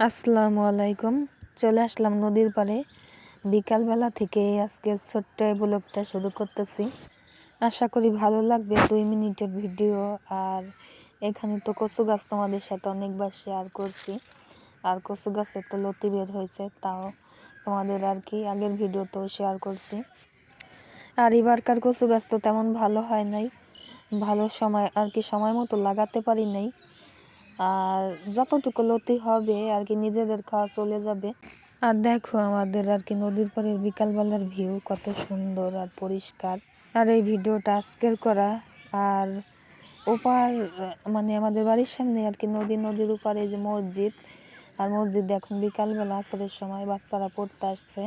আসসালামু আলাইকুম। চলে আসলাম নদীর পাড়ে। বিকালবেলা থেকে আজকে ছোট্ট ব্লগটা শুরু করতেছি। আশা করি ভালো লাগবে দুই মিনিটের ভিডিও। আর এখানে তো কচু গাছ তোমাদের সাথে অনেকবার শেয়ার করছি। আর কচু গাছে তো লতি বের হয়েছে, তাও তোমাদের আর কি আগের ভিডিওতেও শেয়ার করছি। আর এবারকার কচু গাছ তো তেমন ভালো হয় নাই। ভালো সময় আর কি সময় মতো লাগাতে পারি নাই। আর যতটুকু লতি হবে আর কি নিজেদের খাওয়া চলে যাবে। আর দেখো আমাদের আর কি নদীর পাড়ের বিকালবেলার ভিউ কত সুন্দর আর পরিষ্কার। আর এই ভিডিওটা আজকের করা। আর ওপার মানে আমাদের বাড়ির সামনে আর কি নদী, নদীর ওপারে যে মসজিদ, আর মসজিদ এখন বিকালবেলা আসরের সময় বাচ্চারা পড়তে আসছে।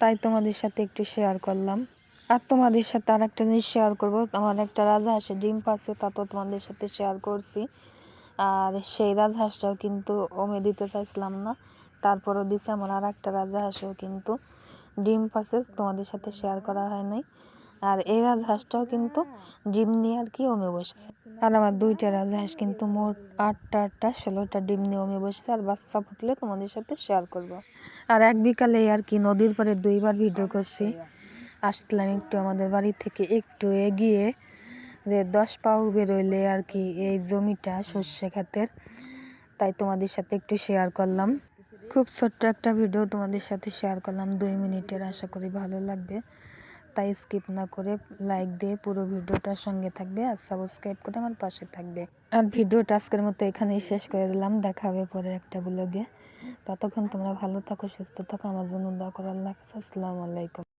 তাই তোমাদের সাথে একটু শেয়ার করলাম। আর তোমাদের সাথে আর একটা জিনিস শেয়ার করব। আমার একটা রাজা হাঁসের ডিম পাচ্ছে তা তো তোমাদের সাথে শেয়ার করছি। আর সেই রাজহাঁসটাও কিন্তু ওমে দিতে চাইছিলাম না। তারপরও দিছে আমার আর একটা রাজহাঁসও কিন্তু ডিম পাশে তোমাদের সাথে শেয়ার করা হয় নাই। আর এই রাজহাঁসটাও কিন্তু ডিম নিয়ে আর কি ওমে বসছে। আর আমার দুইটা রাজহাঁস কিন্তু মোট আটটা আটটা, ষোলোটা ডিম নিয়ে ওমে বসছে। আর বাচ্চা ফুটলে তোমাদের সাথে শেয়ার করব। আর এক বিকালে আর কি নদীর পরে দুইবার ভিডিও করছি। আসলাম একটু আমাদের বাড়ি থেকে, একটু এগিয়ে যে দশ পাও বেরোইলে আর কি এই জমিটা সর্ষে খাতের তাই তোমাদের সাথে একটু শেয়ার করলাম। খুব ছোট্ট একটা ভিডিও তোমাদের সাথে শেয়ার করলাম। দুই মিনিটের আশা করি ভালো লাগবে। তাই স্কিপ না করে লাইক দিয়ে পুরো ভিডিওটার সঙ্গে থাকবে আর সাবস্ক্রাইব করে আমার পাশে থাকবে। আর ভিডিওটা আজকের মতো এখানেই শেষ করে দিলাম। দেখা হবে পরে একটা ব্লগে ততক্ষণ তোমরা ভালো থাকো, সুস্থ থাকো। আমার জন্য দোয়া করো। আল্লাহ হাফিজ। আসসালামু আলাইকুম।